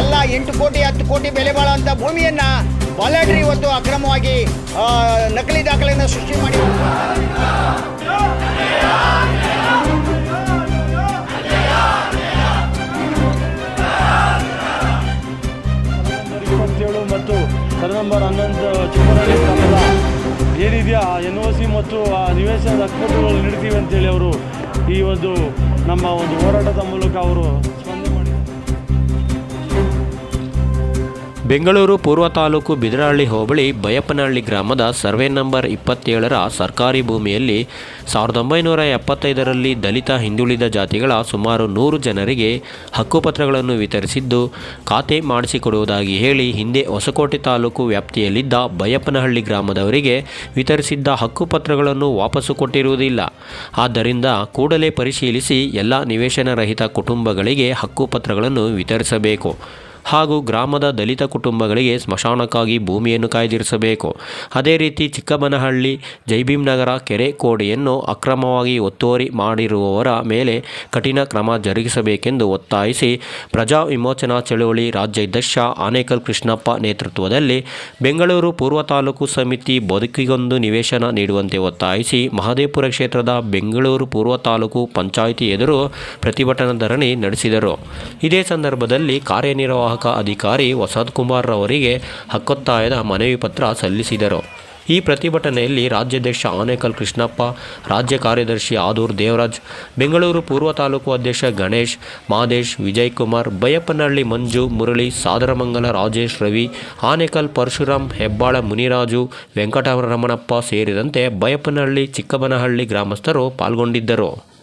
ಎಲ್ಲ ಎಂಟು ಕೋಟಿ, ಹತ್ತು ಕೋಟಿ ಬೆಲೆ ಬಾಳುವಂಥ ಭೂಮಿಯನ್ನು ಬಲಡ್ರಿ ಇವತ್ತು ಅಕ್ರಮವಾಗಿ ನಕಲಿ ದಾಖಲೆಯನ್ನು ಸೃಷ್ಟಿ ಮಾಡಿ ಇಪ್ಪತ್ತೇಳು ಮತ್ತು ನಂಬರ್ ಹನ್ನೊಂದು ಏನಿದೆಯಾ ಎನ್ ಒ ಸಿ ಮತ್ತು, ಆ, ನಿವೇಶನದ ಹಕ್ಕುಪತ್ರಗಳು ನೀಡ್ತೀವಿ ಅಂತೇಳಿ ಅವರು ಈ ಒಂದು ನಮ್ಮ ಒಂದು ಹೋರಾಟದ ಮೂಲಕ ಅವರು ಬೆಂಗಳೂರು ಪೂರ್ವ ತಾಲೂಕು ಬಿದರಹಳ್ಳಿ ಹೋಬಳಿ ಬಯಪ್ಪನಹಳ್ಳಿ ಗ್ರಾಮದ ಸರ್ವೆ ನಂಬರ್ ಇಪ್ಪತ್ತೇಳರ ಸರ್ಕಾರಿ ಭೂಮಿಯಲ್ಲಿ ಸಾವಿರದ ಒಂಬೈನೂರ ಎಪ್ಪತ್ತೈದರಲ್ಲಿ ದಲಿತ, ಹಿಂದುಳಿದ ಜಾತಿಗಳ ಸುಮಾರು ನೂರು ಜನರಿಗೆ ಹಕ್ಕುಪತ್ರಗಳನ್ನು ವಿತರಿಸಿದ್ದು, ಖಾತೆ ಮಾಡಿಸಿಕೊಡುವುದಾಗಿ ಹೇಳಿ ಹಿಂದೆ ಹೊಸಕೋಟೆ ತಾಲೂಕು ವ್ಯಾಪ್ತಿಯಲ್ಲಿದ್ದ ಬಯಪ್ಪನಹಳ್ಳಿ ಗ್ರಾಮದವರಿಗೆ ವಿತರಿಸಿದ್ದ ಹಕ್ಕುಪತ್ರಗಳನ್ನು ವಾಪಸ್ಸು ಕೊಟ್ಟಿರುವುದಿಲ್ಲ. ಆದ್ದರಿಂದ ಕೂಡಲೇ ಪರಿಶೀಲಿಸಿ ಎಲ್ಲ ನಿವೇಶನ ರಹಿತ ಕುಟುಂಬಗಳಿಗೆ ಹಕ್ಕುಪತ್ರಗಳನ್ನು ವಿತರಿಸಬೇಕು. ಹಾಗೂ ಗ್ರಾಮದ ದಲಿತ ಕುಟುಂಬಗಳಿಗೆ ಸ್ಮಶಾನಕ್ಕಾಗಿ ಭೂಮಿಯನ್ನು ಕಾಯ್ದಿರಿಸಬೇಕು. ಅದೇ ರೀತಿ ಚಿಕ್ಕಬನಹಳ್ಳಿ, ಜೈಭೀಮ್ನಗರ, ಕೆರೆ ಕೋಡೆಯನ್ನು ಅಕ್ರಮವಾಗಿ ಒತ್ತುವರಿ ಮಾಡಿರುವವರ ಮೇಲೆ ಕಠಿಣ ಕ್ರಮ ಜರುಗಿಸಬೇಕೆಂದು ಒತ್ತಾಯಿಸಿ ಪ್ರಜಾ ವಿಮೋಚನಾ ಚಳುವಳಿ ರಾಜ್ಯಾಧ್ಯಕ್ಷ ಆನೇಕಲ್ ಕೃಷ್ಣಪ್ಪ ನೇತೃತ್ವದಲ್ಲಿ ಬೆಂಗಳೂರು ಪೂರ್ವ ತಾಲೂಕು ಸಮಿತಿ ಬದುಕಿಗೊಂದು ನಿವೇಶನ ನೀಡುವಂತೆ ಒತ್ತಾಯಿಸಿ ಮಹದೇವಪುರ ಕ್ಷೇತ್ರದ ಬೆಂಗಳೂರು ಪೂರ್ವ ತಾಲೂಕು ಪಂಚಾಯಿತಿ ಎದುರು ಪ್ರತಿಭಟನಾ ಧರಣಿ ನಡೆಸಿದರು. ಇದೇ ಸಂದರ್ಭದಲ್ಲಿ ಕಾರ್ಯನಿರ್ವಾಹಕ ಅಧಿಕಾರಿ ವಸಂತ್ ಕುಮಾರ್ ಅವರಿಗೆ ಹಕ್ಕೊತ್ತಾಯದ ಮನವಿ ಪತ್ರ ಸಲ್ಲಿಸಿದರು. ಈ ಪ್ರತಿಭಟನೆಯಲ್ಲಿ ರಾಜ್ಯಾಧ್ಯಕ್ಷ ಆನೇಕಲ್ ಕೃಷ್ಣಪ್ಪ, ರಾಜ್ಯ ಕಾರ್ಯದರ್ಶಿ ಆದೂರ್ ದೇವರಾಜ್, ಬೆಂಗಳೂರು ಪೂರ್ವ ತಾಲೂಕು ಅಧ್ಯಕ್ಷ ಗಣೇಶ್, ಮಾದೇಶ್ ವಿಜಯ್ ಕುಮಾರ್ ಬೈಯಪ್ಪನಹಳ್ಳಿ ಮಂಜು, ಮುರಳಿ, ಸಾದರಮಂಗಲ ರಾಜೇಶ್ ರವಿ, ಆನೇಕಲ್ ಪರಶುರಾಮ್, ಹೆಬ್ಬಾಳ ಮುನಿರಾಜು, ವೆಂಕಟರಮಣಪ್ಪ ಸೇರಿದಂತೆ ಬೈಯಪ್ಪನಹಳ್ಳಿ, ಚಿಕ್ಕಬನಹಳ್ಳಿ ಗ್ರಾಮಸ್ಥರು ಪಾಲ್ಗೊಂಡಿದ್ದರು.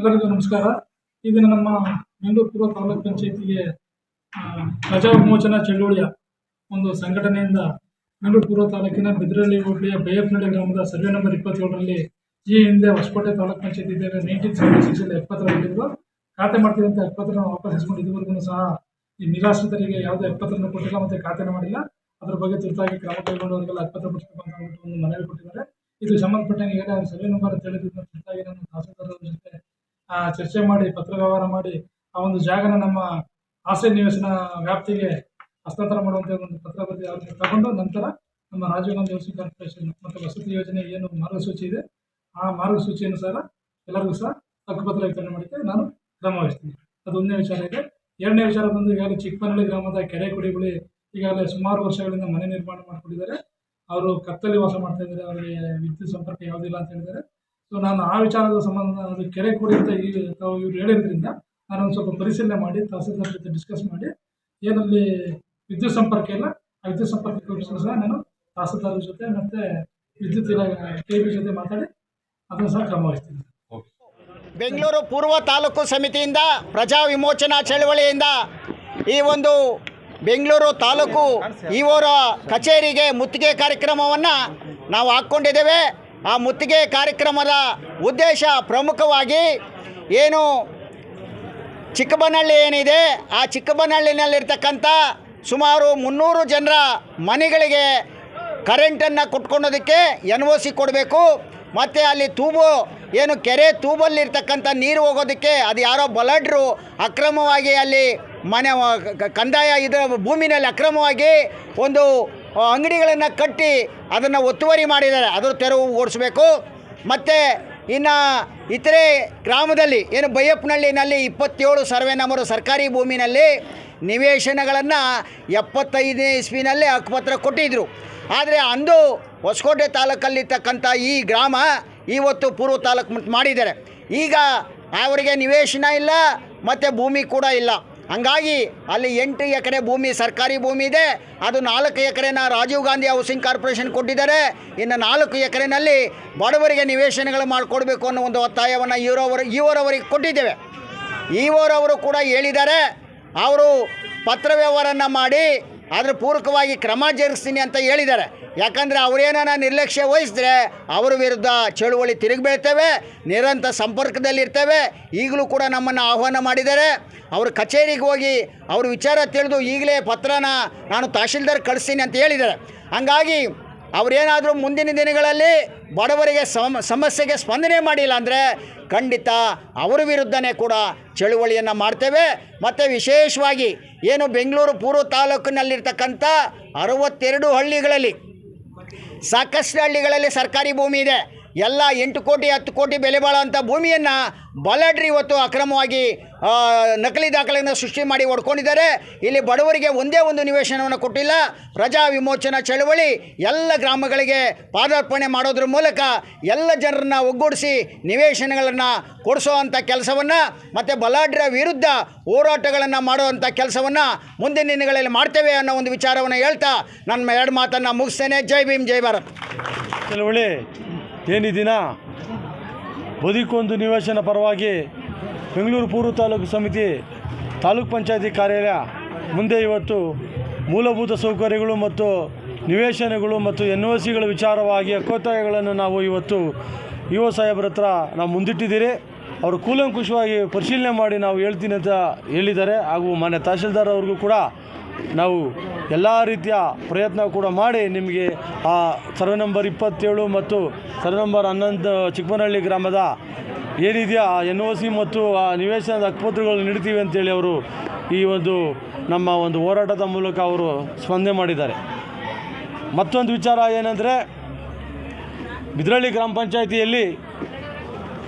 ಎಲ್ಲರಿಗೂ ನಮಸ್ಕಾರ. ಈ ದಿನ ನಮ್ಮ ಬೆಂಗಳೂರು ಪೂರ್ವ ತಾಲೂಕು ಪಂಚಾಯತಿಗೆ ಪ್ರಜಾ ವಿಮೋಚನಾ ಚಳುವಳಿಯ ಒಂದು ಸಂಘಟನೆಯಿಂದ ಬೆಂಗಳೂರು ಪೂರ್ವ ತಾಲೂಕಿನ ಬಿದ್ರಳ್ಳಿ ಹೋಬಳಿಯ ಬೈಯಪ್ಪನಹಳ್ಳಿ ಗ್ರಾಮದ ಸರ್ವೆ ನಂಬರ್ ಇಪ್ಪತ್ತೇಳರಲ್ಲಿ ಈ ಹಿಂದೆ ಹೊಸಕೋಟೆ ತಾಲೂಕು ಪಂಚಾಯತಿ ಇದ್ದಾಗ ನೈನ್ಟೀನ್ ಸೆವೆಂಟಿ ಸಿಕ್ಸಲ್ಲಿ ಎಪ್ಪತ್ತರ ಇಟ್ಟಿದ್ರು ಖಾತೆ ಮಾಡ್ತಿದ್ದಂಥ ಎಪ್ಪತ್ತರನ್ನು ವಾಪಸ್ ಇಸ್ಕೊಂಡು ಇದುವರೆಗೂ ಸಹ ಈ ನಿರಾಶ್ರಿತರಿಗೆ ಯಾವುದೇ ಎಪ್ಪತ್ತರನ್ನು ಕೊಟ್ಟಿಲ್ಲ ಮತ್ತು ಖಾತೆನ ಮಾಡಿಲ್ಲ. ಅದ್ರ ಬಗ್ಗೆ ತುರ್ತಾಗಿ ಕ್ರಮ ಕೈಗೊಂಡವರಿಗೆಲ್ಲ ಎಪ್ಪತ್ತರ ಬಿಡಿಸ್ಬೇಕು ಅಂತ ಒಂದು ಮನವಿ ಕೊಟ್ಟಿದ್ದಾರೆ. ಇದು ಸಂಬಂಧಪಟ್ಟಂಗೆ ಸರ್ವೆ ನಂಬರ್ ಹೇಳಿದ್ರು. ತುರ್ತಾಗಿ ನಾನು ತಹಸೀಲ್ದಾರರ ಜೊತೆ ಚರ್ಚೆ ಮಾಡಿ, ಪತ್ರ ವ್ಯವಹಾರ ಮಾಡಿ, ಆ ಒಂದು ಜಾಗನ ನಮ್ಮ ಆಸೆ ನಿವೇಶನ ವ್ಯಾಪ್ತಿಗೆ ಹಸ್ತಾಂತರ ಮಾಡುವಂಥ ಒಂದು ಪತ್ರ ಬರೆದು ತಗೊಂಡು ನಂತರ ನಮ್ಮ ರಾಜೀವ್ ಗಾಂಧಿ ಹೌಸಿಂಗ್ ಕಾರ್ಪೊರೇಷನ್ ಮತ್ತು ವಸತಿ ಯೋಜನೆ ಏನು ಮಾರ್ಗಸೂಚಿ ಇದೆ, ಆ ಮಾರ್ಗಸೂಚಿ ಅನುಸಾರ ಎಲ್ಲರಿಗೂ ಸಹ ಹಕ್ಕುಪತ್ರ ವಿತರಣೆ ಮಾಡಲಿಕ್ಕೆ ನಾನು ಕ್ರಮ ವಹಿಸ್ತೀನಿ. ಒಂದನೇ ವಿಚಾರ ಇದೆ. ಎರಡನೇ ವಿಚಾರ ಬಂದು ಈಗಾಗಲೇ ಚಿಕ್ಕಮನಹಳ್ಳಿ ಗ್ರಾಮದ ಕೆರೆ ಕುಡಿ ಈಗಾಗಲೇ ಸುಮಾರು ವರ್ಷಗಳಿಂದ ಮನೆ ನಿರ್ಮಾಣ ಮಾಡಿಕೊಂಡಿದ್ದಾರೆ. ಅವರು ಕತ್ತಲ್ಲಿ ವಾಸ ಮಾಡ್ತಾ ಇದ್ದಾರೆ. ಅವರಿಗೆ ವಿದ್ಯುತ್ ಸಂಪರ್ಕ ಯಾವುದಿಲ್ಲ ಅಂತ ಹೇಳಿದ್ದಾರೆ. ಸೊ ನಾನು ಆ ವಿಚಾರದ ಸಂಬಂಧ ಅದು ಕೆರೆ ಕೂಡಿ ಅಂತ ಈ ತಾವು ಇವ್ರು ಹೇಳಿದ್ರಿಂದ ನಾನು ಒಂದು ಸ್ವಲ್ಪ ಪರಿಶೀಲನೆ ಮಾಡಿ, ತಹಸೀಲ್ದಾರ್ ಜೊತೆ ಡಿಸ್ಕಸ್ ಮಾಡಿ, ಏನಲ್ಲಿ ವಿದ್ಯುತ್ ಸಂಪರ್ಕ ಇಲ್ಲ ಆ ವಿದ್ಯುತ್ ಸಂಪರ್ಕ ಸಹ ನಾನು ತಹಸೀಲ್ದಾರ್ ಜೊತೆ ಮತ್ತು ವಿದ್ಯುತ್ ಇಲಾಖೆ ಟಿ ಜೊತೆ ಮಾತಾಡಿ, ಅದನ್ನು ಸಹ ಕ್ರಮ ವಹಿಸ್ತೀನಿ. ಬೆಂಗಳೂರು ಪೂರ್ವ ತಾಲೂಕು ಸಮಿತಿಯಿಂದ ಪ್ರಜಾ ವಿಮೋಚನಾ ಚಳವಳಿಯಿಂದ ಈ ಒಂದು ಬೆಂಗಳೂರು ತಾಲೂಕು ಇವರ ಕಚೇರಿಗೆ ಮುತ್ತಿಗೆ ಕಾರ್ಯಕ್ರಮವನ್ನು ನಾವು ಹಾಕ್ಕೊಂಡಿದ್ದೇವೆ. ಆ ಮುತ್ತಿಗೆ ಕಾರ್ಯಕ್ರಮದ ಉದ್ದೇಶ ಪ್ರಮುಖವಾಗಿ ಏನು ಚಿಕ್ಕಬನಹಳ್ಳಿ ಏನಿದೆ, ಆ ಚಿಕ್ಕಬನಹಳ್ಳಿನಲ್ಲಿರ್ತಕ್ಕಂಥ ಸುಮಾರು ಮುನ್ನೂರು ಜನರ ಮನೆಗಳಿಗೆ ಕರೆಂಟನ್ನು ಕೊಟ್ಕೊಳ್ಳೋದಕ್ಕೆ ಎನ್ ಒ ಸಿ ಕೊಡಬೇಕು. ಮತ್ತು ಅಲ್ಲಿ ತೂಬು, ಏನು ಕೆರೆ ತೂಬಲ್ಲಿರ್ತಕ್ಕಂಥ ನೀರು ಹೋಗೋದಕ್ಕೆ ಅದು ಯಾರೋ ಬಲಡ್ರು ಅಕ್ರಮವಾಗಿ ಅಲ್ಲಿ ಮನೆ ಕಂದಾಯ ಇದರ ಭೂಮಿನಲ್ಲಿ ಅಕ್ರಮವಾಗಿ ಒಂದು ಅಂಗಡಿಗಳನ್ನು ಕಟ್ಟಿ ಅದನ್ನು ಒತ್ತುವರಿ ಮಾಡಿದ್ದಾರೆ. ಅದರ ತೆರವು ಓಡಿಸ್ಬೇಕು. ಮತ್ತು ಇನ್ನು ಇತರೆ ಗ್ರಾಮದಲ್ಲಿ, ಏನು ಬೈಯಪ್ಪನಹಳ್ಳಿನಲ್ಲಿ ಇಪ್ಪತ್ತೇಳು ಸರ್ವೆ ನಂಬರು ಸರ್ಕಾರಿ ಭೂಮಿನಲ್ಲಿ ನಿವೇಶನಗಳನ್ನು ಎಪ್ಪತ್ತೈದನೇ ಇಸ್ವಿನಲ್ಲಿ ಹಕ್ಕುಪತ್ರ ಕೊಟ್ಟಿದ್ದರು ಆದರೆ ಅಂದು ಹೊಸಕೋಟೆ ತಾಲೂಕಲ್ಲಿರ್ತಕ್ಕಂಥ ಈ ಗ್ರಾಮ ಇವತ್ತು ಪೂರ್ವ ತಾಲೂಕು ಮಾಡಿದ್ದಾರೆ. ಈಗ ಅವರಿಗೆ ನಿವೇಶನ ಇಲ್ಲ, ಮತ್ತು ಭೂಮಿ ಕೂಡ ಇಲ್ಲ. ಹಂಗಾಗಿ ಅಲ್ಲಿ ಎಂಟು ಎಕರೆ ಭೂಮಿ, ಸರ್ಕಾರಿ ಭೂಮಿ ಇದೆ. ಅದು ನಾಲ್ಕು ಎಕರೆನ ರಾಜೀವ್ ಗಾಂಧಿ ಹೌಸಿಂಗ್ ಕಾರ್ಪೊರೇಷನ್ ಕೊಟ್ಟಿದ್ದಾರೆ. ಇನ್ನು ನಾಲ್ಕು ಎಕರೆನಲ್ಲಿ ಬಡವರಿಗೆ ನಿವೇಶನಗಳು ಮಾಡಿಕೊಡ್ಬೇಕು ಅನ್ನೋ ಒಂದು ಒತ್ತಾಯವನ್ನು ಇವರವರು ಇವರವರಿಗೆ ಕೊಟ್ಟಿದ್ದೇವೆ. ಇವರವರು ಕೂಡ ಹೇಳಿದ್ದಾರೆ. ಅವರು ಪತ್ರ ವ್ಯವಹಾರನ ಮಾಡಿ ಅದ್ರ ಪೂರಕವಾಗಿ ಕ್ರಮ ಜರುಗಿಸ್ತೀನಿ ಅಂತ ಹೇಳಿದ್ದಾರೆ. ಯಾಕಂದರೆ ಅವರೇನೋ ನಿರ್ಲಕ್ಷ್ಯ ವಹಿಸಿದ್ರೆ ಅವರ ವಿರುದ್ಧ ಚಳುವಳಿ ತಿರುಗಿಬೀಳ್ತೇವೆ, ನಿರಂತರ ಸಂಪರ್ಕದಲ್ಲಿರ್ತೇವೆ. ಈಗಲೂ ಕೂಡ ನಮ್ಮನ್ನು ಆಹ್ವಾನ ಮಾಡಿದ್ದಾರೆ. ಅವ್ರ ಕಚೇರಿಗೆ ಹೋಗಿ ಅವ್ರ ವಿಚಾರ ತಿಳಿದು ಈಗಲೇ ಪತ್ರನ ನಾನು ತಹಶೀಲ್ದಾರ್ ಕಳಿಸ್ತೀನಿ ಅಂತ ಹೇಳಿದ್ದಾರೆ. ಹಾಗಾಗಿ ಅವರೇನಾದರೂ ಮುಂದಿನ ದಿನಗಳಲ್ಲಿ ಬಡವರಿಗೆ ಸಮ, ಸಮಸ್ಯೆಗೆ ಸ್ಪಂದನೆ ಮಾಡಿಲ್ಲ ಅಂದರೆ ಖಂಡಿತ ಅವರ ವಿರುದ್ಧನೇ ಕೂಡ ಚಳುವಳಿಯನ್ನು ಮಾಡ್ತೇವೆ. ಮತ್ತು ವಿಶೇಷವಾಗಿ ಏನು ಬೆಂಗಳೂರು ಪೂರ್ವ ತಾಲೂಕಿನಲ್ಲಿರ್ತಕ್ಕಂಥ ಅರವತ್ತೆರಡು ಹಳ್ಳಿಗಳಲ್ಲಿ ಸಾಕಷ್ಟು ಹಳ್ಳಿಗಳಲ್ಲಿ ಸರ್ಕಾರಿ ಭೂಮಿ ಇದೆ. ಎಲ್ಲ ಎಂಟು ಕೋಟಿ, ಹತ್ತು ಕೋಟಿ ಬೆಲೆ ಬಾಳುವಂಥ ಭೂಮಿಯನ್ನು ಬಲಾಢ್ರಿ ಇವತ್ತು ಅಕ್ರಮವಾಗಿ ನಕಲಿ ದಾಖಲೆಯನ್ನು ಸೃಷ್ಟಿ ಮಾಡಿ ಹೊಡ್ಕೊಂಡಿದ್ದಾರೆ. ಇಲ್ಲಿ ಬಡವರಿಗೆ ಒಂದೇ ಒಂದು ನಿವೇಶನವನ್ನು ಕೊಟ್ಟಿಲ್ಲ. ಪ್ರಜಾ ವಿಮೋಚನಾ ಚಳವಳಿ ಎಲ್ಲ ಗ್ರಾಮಗಳಿಗೆ ಪಾದಾರ್ಪಣೆ ಮಾಡೋದ್ರ ಮೂಲಕ ಎಲ್ಲ ಜನರನ್ನು ಒಗ್ಗೂಡಿಸಿ ನಿವೇಶನಗಳನ್ನು ಕೊಡಿಸೋವಂಥ ಕೆಲಸವನ್ನು ಮತ್ತು ಬಲಾಢ್ರ ವಿರುದ್ಧ ಹೋರಾಟಗಳನ್ನು ಮಾಡುವಂಥ ಕೆಲಸವನ್ನು ಮುಂದಿನ ದಿನಗಳಲ್ಲಿ ಮಾಡ್ತೇವೆ ಅನ್ನೋ ಒಂದು ವಿಚಾರವನ್ನು ಹೇಳ್ತಾ ನನ್ನ ಎರಡು ಮಾತನ್ನು ಮುಗಿಸ್ತೇನೆ. ಜೈ ಭೀಮ್, ಜೈ ಭಾರತ್. ಚಳವಳಿ ಏನಿದಿನ ಬದುಕೊಂದು ನಿವೇಶನ ಪರವಾಗಿ ಬೆಂಗಳೂರು ಪೂರ್ವ ತಾಲೂಕು ಸಮಿತಿ, ತಾಲೂಕ್ ಪಂಚಾಯತಿ ಕಾರ್ಯಾಲಯ ಮುಂದೆ ಇವತ್ತು ಮೂಲಭೂತ ಸೌಕರ್ಯಗಳು ಮತ್ತು ನಿವೇಶನಗಳು ಮತ್ತು ಎನ್ ಒ ಸಿಗಳ ವಿಚಾರವಾಗಿ ಹಕ್ಕೊತ್ತಾಯಗಳನ್ನು ನಾವು ಇವತ್ತು ಇ ಒ ಸಾಹೇಬ್ರ ಹತ್ರ ನಾವು ಮುಂದಿಟ್ಟಿದ್ದೀರಿ. ಅವರು ಕೂಲಂಕುಷವಾಗಿ ಪರಿಶೀಲನೆ ಮಾಡಿ ನಾವು ಹೇಳ್ತೀನಿ ಅಂತ ಹೇಳಿದ್ದಾರೆ. ಹಾಗೂ ಮಾನ್ಯ ತಹಶೀಲ್ದಾರ್ ಅವ್ರಿಗೂ ಕೂಡ ನಾವು ಎಲ್ಲ ರೀತಿಯ ಪ್ರಯತ್ನ ಕೂಡ ಮಾಡಿ ನಿಮಗೆ ಆ ಸರ್ವೆ ನಂಬರ್ ಇಪ್ಪತ್ತೇಳು ಮತ್ತು ಸರ್ವೆ ನಂಬರ್ ಹನ್ನೊಂದು ಚಿಕ್ಕಮನಹಳ್ಳಿ ಗ್ರಾಮದ ಏನಿದೆಯಾ ಆ ಎನ್ ಒ ಸಿ ಮತ್ತು ಆ ನಿವೇಶನದ ಹಕ್ಕುಪತ್ರಗಳು ನೀಡ್ತೀವಿ ಅಂತೇಳಿ ಅವರು ಈ ಒಂದು ನಮ್ಮ ಒಂದು ಹೋರಾಟದ ಮೂಲಕ ಅವರು ಸ್ಪಂದನೆ ಮಾಡಿದ್ದಾರೆ. ಮತ್ತೊಂದು ವಿಚಾರ ಏನಂದರೆ ಬಿದ್ರಳ್ಳಿ ಗ್ರಾಮ ಪಂಚಾಯಿತಿಯಲ್ಲಿ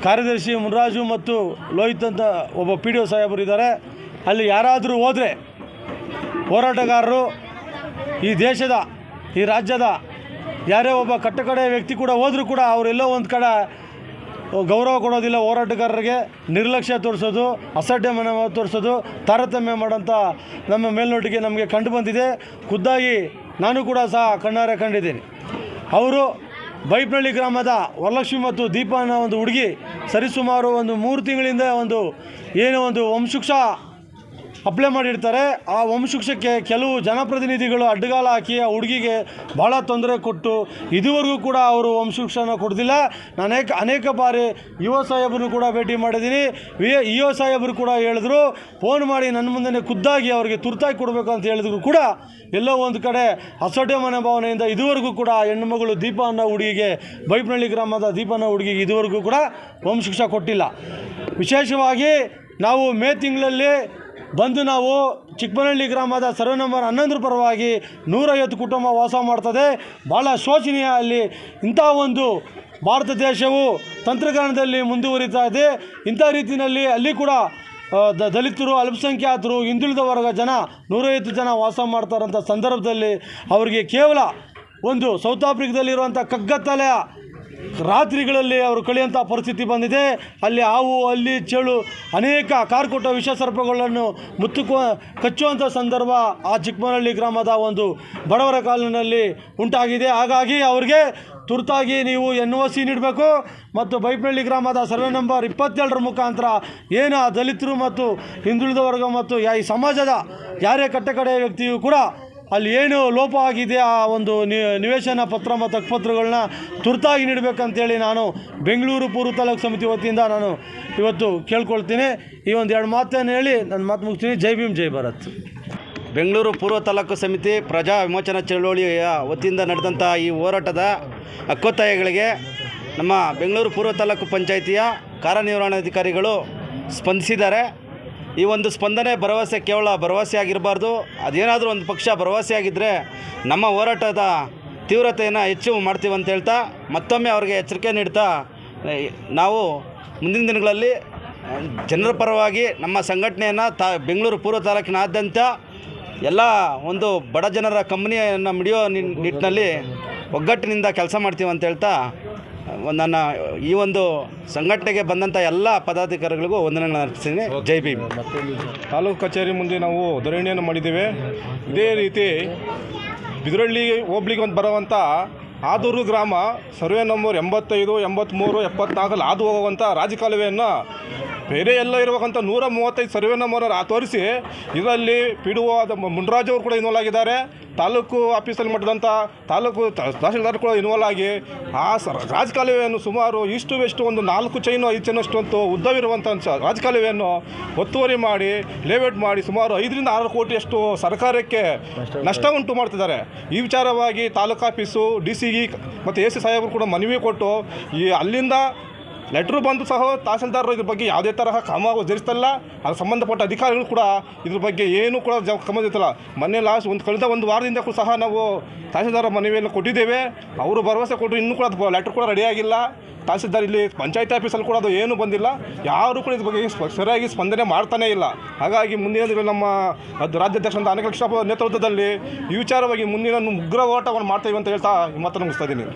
ಕಾರ್ಯದರ್ಶಿ ಮುನ್ರಾಜು ಮತ್ತು ಲೋಹಿತ್ ಅಂತ ಒಬ್ಬ ಪಿ ಡಿ ಒ ಸಾಹೇಬರು ಇದ್ದಾರೆ. ಅಲ್ಲಿ ಯಾರಾದರೂ ಹೋದರೆ ಹೋರಾಟಗಾರರು ಈ ದೇಶದ, ಈ ರಾಜ್ಯದ ಯಾರೇ ಒಬ್ಬ ಕಟ್ಟಕಡೆ ವ್ಯಕ್ತಿ ಕೂಡ ಹೋದರೂ ಕೂಡ ಅವರೆಲ್ಲೋ ಒಂದು ಕಡೆ ಗೌರವ ಕೊಡೋದಿಲ್ಲ ಹೋರಾಟಗಾರರಿಗೆ, ನಿರ್ಲಕ್ಷ್ಯ ತೋರಿಸೋದು ಅಸಡ್ಡೆ ಮನ ತೋರಿಸೋದು, ತಾರತಮ್ಯ ಮಾಡೋಂಥ ನಮ್ಮ ಮೇಲ್ನೋಟಿಗೆ ನಮಗೆ ಕಂಡು ಬಂದಿದೆ. ಖುದ್ದಾಗಿ ನಾನು ಕೂಡ ಸಹ ಕಣ್ಣಾರೆ ಕಂಡಿದ್ದೀನಿ. ಅವರು ಬೈಪ್ನಳ್ಳಿ ಗ್ರಾಮದ ವರಲಕ್ಷ್ಮಿ ಮತ್ತು ದೀಪ ಅನ್ನೋ ಒಂದು ಹುಡುಗಿ ಸರಿಸುಮಾರು ಒಂದು ಮೂರು ತಿಂಗಳಿಂದ ಒಂದು ಏನೋ ಒಂದು ವಂಶುಕ್ಷ ಅಪ್ಲೈ ಮಾಡಿರ್ತಾರೆ. ಆ ವಂಶಿಕ್ಷಕ್ಕೆ ಕೆಲವು ಜನಪ್ರತಿನಿಧಿಗಳು ಅಡ್ಡಗಾಲ ಹಾಕಿ ಆ ಹುಡುಗಿಗೆ ಭಾಳ ತೊಂದರೆ ಕೊಟ್ಟು ಇದುವರೆಗೂ ಕೂಡ ಅವರು ವಂಶುಕ್ಷನ ಕೊಡ್ದಿಲ್ಲ. ನಾನು ಅನೇಕ ಬಾರಿ ಯುವ ಸಾಹೇಬರು ಕೂಡ ಭೇಟಿ ಮಾಡಿದ್ದೀನಿ. ವಿ ಯುವ ಸಾಹೇಬರು ಕೂಡ ಹೇಳಿದ್ರು, ಫೋನ್ ಮಾಡಿ ನನ್ನ ಮುಂದೆ ಖುದ್ದಾಗಿ ಅವರಿಗೆ ತುರ್ತಾಗಿ ಕೊಡಬೇಕು ಅಂತ ಹೇಳಿದ್ರು ಕೂಡ ಎಲ್ಲೋ ಒಂದು ಕಡೆ ಅಸಡ್ಡೆ ಮನೋಭಾವನೆಯಿಂದ ಇದುವರೆಗೂ ಕೂಡ ಹೆಣ್ಣುಮಗಳು ದೀಪ ಅನ್ನೋ ಹುಡುಗಿಗೆ, ಬೈಪ್ನಳ್ಳಿ ಗ್ರಾಮದ ದೀಪ ಅನ್ನೋ ಹುಡುಗಿಗೆ ಇದುವರೆಗೂ ಕೂಡ ವಂಶಿಕ್ಷ ಕೊಟ್ಟಿಲ್ಲ. ವಿಶೇಷವಾಗಿ ನಾವು ಮೇ ತಿಂಗಳಲ್ಲಿ ಬಂದು ನಾವು ಚಿಕ್ಕಮನಹಳ್ಳಿ ಗ್ರಾಮದ ಸರ್ವೆ ನಂಬರ್ ಹನ್ನೊಂದರ ಪರವಾಗಿ ನೂರೈವತ್ತು ಕುಟುಂಬ ವಾಸ ಮಾಡ್ತದೆ. ಭಾಳ ಶೋಚನೀಯ ಅಲ್ಲಿ ಇಂಥ ಒಂದು ಭಾರತ ದೇಶವು ತಂತ್ರಜ್ಞಾನದಲ್ಲಿ ಮುಂದುವರಿತಾ ಇದೆ. ಇಂಥ ರೀತಿಯಲ್ಲಿ ಅಲ್ಲಿ ಕೂಡ ದ, ದಲಿತರು, ಅಲ್ಪಸಂಖ್ಯಾತರು, ಹಿಂದುಳಿದ ವರ್ಗ ಜನ ನೂರೈವತ್ತು ಜನ ವಾಸ ಮಾಡ್ತಾರಂಥ ಸಂದರ್ಭದಲ್ಲಿ ಅವರಿಗೆ ಕೇವಲ ಒಂದು ಸೌತ್ ಆಫ್ರಿಕಾದಲ್ಲಿರುವಂಥ ಕಗ್ಗತ್ತಲೆಯ ರಾತ್ರಿಗಳಲ್ಲಿ ಅವರು ಕಳೆಯುವಂಥ ಪರಿಸ್ಥಿತಿ ಬಂದಿದೆ. ಅಲ್ಲಿ ಹಾವು, ಅಲ್ಲಿ ಚೇಳು ಅನೇಕ ಕಾರ್ಕೊಟ್ಟ ವಿಷ ಸರ್ಪಗಳನ್ನು ಮುತ್ತು ಕಚ್ಚುವಂಥ ಸಂದರ್ಭ ಆ ಚಿಕ್ಕಮನಹಳ್ಳಿ ಗ್ರಾಮದ ಒಂದು ಬಡವರ ಕಾಲಿನಲ್ಲಿ ಉಂಟಾಗಿದೆ. ಹಾಗಾಗಿ ಅವರಿಗೆ ತುರ್ತಾಗಿ ನೀವು ಎನ್ ಒ ಸಿ ನೀಡಬೇಕು ಮತ್ತು ಬೈಪ್ನಳ್ಳಿ ಗ್ರಾಮದ ಸರ್ವೆ ನಂಬರ್ ಇಪ್ಪತ್ತೇಳರ ಮುಖಾಂತರ ಏನು ಆ ದಲಿತರು ಮತ್ತು ಹಿಂದುಳಿದ ವರ್ಗ ಮತ್ತು ಈ ಸಮಾಜದ ಯಾರೇ ಕಟ್ಟಕಡೆಯ ವ್ಯಕ್ತಿಯು ಕೂಡ ಅಲ್ಲಿ ಏನು ಲೋಪ ಆಗಿದೆ ಆ ಒಂದು ನಿವೇಶನ ಪತ್ರ ಮತ್ತು ಹಕ್ಕುಪತ್ರಗಳನ್ನ ತುರ್ತಾಗಿ ನೀಡಬೇಕಂತೇಳಿ ನಾನು ಬೆಂಗಳೂರು ಪೂರ್ವ ತಾಲೂಕು ಸಮಿತಿ ವತಿಯಿಂದ ನಾನು ಇವತ್ತು ಕೇಳ್ಕೊಳ್ತೀನಿ. ಈ ಒಂದು ಎರಡು ಮಾತನ್ನು ಹೇಳಿ ನನ್ನ ಮಾತು ಮುಗಿಸ್ತೀನಿ. ಜೈ ಭೀಮ್, ಜೈ ಭಾರತ್. ಬೆಂಗಳೂರು ಪೂರ್ವ ತಾಲೂಕು ಸಮಿತಿ ಪ್ರಜಾ ವಿಮೋಚನಾ ಚಳವಳಿಯ ವತಿಯಿಂದ ನಡೆದಂಥ ಈ ಹೋರಾಟದ ಹಕ್ಕೊತ್ತಾಯಗಳಿಗೆ ನಮ್ಮ ಬೆಂಗಳೂರು ಪೂರ್ವ ತಾಲೂಕು ಪಂಚಾಯಿತಿಯ ಕಾರ್ಯನಿರ್ವಹಣಾಧಿಕಾರಿಗಳು ಸ್ಪಂದಿಸಿದ್ದಾರೆ. ಈ ಒಂದು ಸ್ಪಂದನೆ ಭರವಸೆ ಕೇವಲ ಭರವಸೆ ಆಗಿರಬಾರ್ದು. ಅದೇನಾದರೂ ಒಂದು ಪಕ್ಷ ಭರವಸೆ ಆಗಿದ್ದರೆ ನಮ್ಮ ಹೋರಾಟದ ತೀವ್ರತೆಯನ್ನು ಹೆಚ್ಚು ಮಾಡ್ತೀವಿ ಅಂತ ಹೇಳ್ತಾ ಮತ್ತೊಮ್ಮೆ ಅವರಿಗೆ ಎಚ್ಚರಿಕೆ ನೀಡ್ತಾ ನಾವು ಮುಂದಿನ ದಿನಗಳಲ್ಲಿ ಜನರ ಪರವಾಗಿ ನಮ್ಮ ಸಂಘಟನೆಯನ್ನು ತಾ, ಬೆಂಗಳೂರು ಪೂರ್ವ ತಾಲೂಕಿನಾದ್ಯಂತ ಎಲ್ಲ ಒಂದು ಬಡ ಜನರ ಕಂಪ್ನಿಯನ್ನು ಮಿಡಿಯೋ ನಿಟ್ಟಿನಲ್ಲಿ ಒಗ್ಗಟ್ಟಿನಿಂದ ಕೆಲಸ ಮಾಡ್ತೀವಿ ಅಂತ ಹೇಳ್ತಾ ನನ್ನ ಈ ಒಂದು ಸಂಘಟನೆಗೆ ಬಂದಂಥ ಎಲ್ಲ ಪದಾಧಿಕಾರಿಗಳಿಗೂ ವಂದನೆಗಳನ್ನು ಅರ್ಪಿಸ್ತೀನಿ. ಜೈ ಭೀಮ್. ತಾಲೂಕು ಕಚೇರಿ ಮುಂದೆ ನಾವು ಧರಣಿಯನ್ನು ಮಾಡಿದ್ದೇವೆ. ಇದೇ ರೀತಿ ಬಿದರಳ್ಳಿ ಹೋಬ್ಳಿಗೆ ಒಂದು ಬರುವಂಥ ಆದೂರು ಗ್ರಾಮ ಸರ್ವೆ ನಂಬರ್ ಎಂಬತ್ತೈದು ಎಂಬತ್ತ್ಮೂರು ಎಪ್ಪತ್ನಾಲ್ಕಲ್ಲಿ ಹಾದು ಹೋಗುವಂಥ ರಾಜಕಾಲುವೆಯನ್ನು ಬೇರೆ ಎಲ್ಲ ಇರುವಂಥ ನೂರ ಮೂವತ್ತೈದು ಸರ್ವೆ ನಂಬರ್ ತೋರಿಸಿ, ಇದರಲ್ಲಿ ಪಿ ಡಿ ಒ ಅವರು ಕೂಡ ಇನ್ವಾಲ್ವ್ ಆಗಿದ್ದಾರೆ. ತಾಲೂಕು ಆಫೀಸಲ್ಲಿ ಮಟ್ಟದಂಥ ತಾಲೂಕು ತಹಸೀಲ್ದಾರ್ ಕೂಡ ಇನ್ವಾಲ್ವ್ ಆಗಿ ಆ ರಾಜಕಾಲುವೆಯನ್ನು ಸುಮಾರು ಇಷ್ಟು ವೆಷ್ಟು ಒಂದು ನಾಲ್ಕು ಚೈನು ಐದು ಚೈನಷ್ಟು ಅಂತೂ ಉದ್ದವಿರುವಂಥ ರಾಜಕಾಲುವೆಯನ್ನು ಒತ್ತುವರಿ ಮಾಡಿ, ಲೇಔಟ್ ಮಾಡಿ ಸುಮಾರು ಐದರಿಂದ ಆರು ಕೋಟಿಯಷ್ಟು ಸರ್ಕಾರಕ್ಕೆ ನಷ್ಟ ಉಂಟು ಮಾಡ್ತಿದ್ದಾರೆ. ಈ ವಿಚಾರವಾಗಿ ತಾಲೂಕು ಆಫೀಸು ಡಿ ಸಿ ಮತ್ತು ಎ ಸಿ ಸಾಹೇಬರು ಕೂಡ ಮನವಿ ಕೊಟ್ಟು ಈ ಅಲ್ಲಿಂದ ಲೆಟ್ರು ಬಂದು ಸಹ ತಹಸೀಲ್ದಾರರು ಇದ್ರ ಬಗ್ಗೆ ಯಾವುದೇ ತರಹ ಕ್ರಮ ಜರಿಸ್ತಲ್ಲ ಅದು ಸಂಬಂಧಪಟ್ಟ ಅಧಿಕಾರಿಗಳು ಕೂಡ ಇದ್ರ ಬಗ್ಗೆ ಏನು ಕೂಡ ಜ ಜರುಗಿಸ್ತಲ್ಲ ಮೊನ್ನೆ ಲಾಸ್ಟ್ ಒಂದು ಕಳೆದ ಒಂದು ವಾರದಿಂದ ಕೂಡ ಸಹ ನಾವು ತಹಸೀಲ್ದಾರ ಮನವಿಯನ್ನು ಕೊಟ್ಟಿದ್ದೇವೆ. ಅವರು ಭರವಸೆ ಕೊಟ್ಟರು, ಇನ್ನೂ ಕೂಡ ಅದು ಲೆಟ್ರ್ ಕೂಡ ರೆಡಿಯಾಗಿಲ್ಲ ತಹಸೀಲ್ದಾರ್ ಇಲ್ಲಿ ಪಂಚಾಯತ್ ಆಫೀಸಲ್ಲಿ ಕೂಡ ಅದು ಏನೂ ಬಂದಿಲ್ಲ. ಯಾರು ಕೂಡ ಇದ್ರ ಬಗ್ಗೆ ಸರಿಯಾಗಿ ಸ್ಪಂದನೆ ಮಾಡ್ತಾನೇ ಇಲ್ಲ. ಹಾಗಾಗಿ ಮುಂದಿನ ದಿನ ನಮ್ಮ ಅದು ರಾಜ್ಯಾಧ್ಯಕ್ಷ ಅಂತ ಅನೇಕ ಕೃಷ್ಣಪ್ಪ ನೇತೃತ್ವದಲ್ಲಿ ಈ ವಿಚಾರವಾಗಿ ಮುಂದಿನ ಉಗ್ರ ಹೋರಾಟವನ್ನು ಮಾಡ್ತೇವೆ ಅಂತ ಹೇಳ್ತಾ ಈ ಮಾತನ್ನು ಮುಗಿಸ್ತಾ ಇದ್ದೀನಿ.